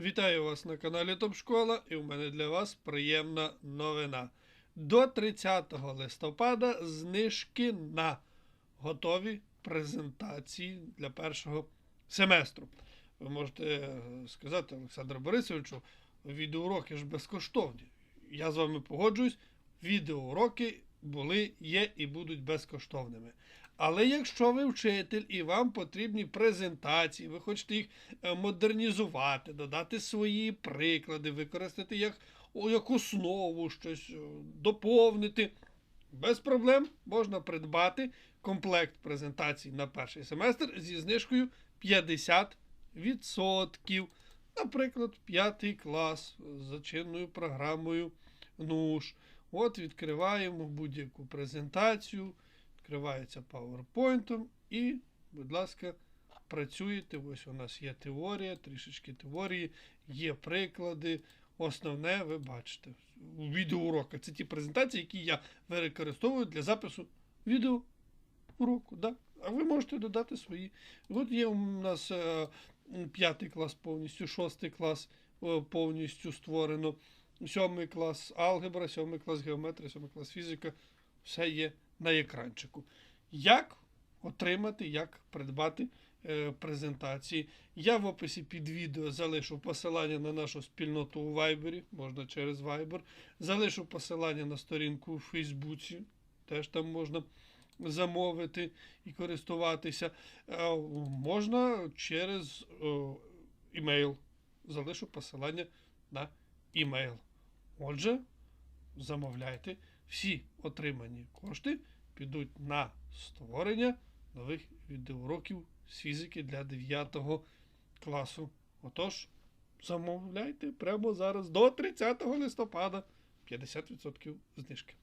Вітаю вас на каналі Топ Школа, і в мене для вас приємна новина. До 30 листопада знижки на готові презентації для першого семестру. Ви можете е, сказати, Олександру Борисовичу, відеоуроки ж безкоштовні. Я з вами погоджуюсь, відеоуроки були, є і будуть безкоштовними. Але якщо ви вчитель і вам потрібні презентації, ви хочете їх е, модернізувати, додати свої приклади, використати як, як основу щось, е, доповнити, без проблем можна придбати комплект презентацій на перший семестр зі знижкою 50%. Наприклад, п'ятий клас з чинною програмою НУШ. От відкриваємо будь-яку презентацію, відкривається PowerPoint і, будь ласка, працюєте. Ось у нас є теорія, трішечки теорії, є приклади. Основне ви бачите. У відеоурока. Це ті презентації, які я використовую для запису відеоуроку. Да? А ви можете додати свої. От є у нас е, п'ятий клас повністю, шостий клас е, повністю створено, сьомий клас алгебра, сьомий клас геометрія, сьомий клас фізика. Все є на екранчику. Як отримати, як придбати е, презентації? Я в описі під відео залишу посилання на нашу спільноту у Viber, можна через Viber. Залишу посилання на сторінку у Фейсбуці, теж там можна замовити і користуватися. Е, Можна через е, імейл. Залишу посилання на імейл. Отже, замовляйте. Всі отримані кошти підуть на створення нових відеоуроків з фізики для 9 класу. Отож, замовляйте прямо зараз до 30 листопада 50% знижки.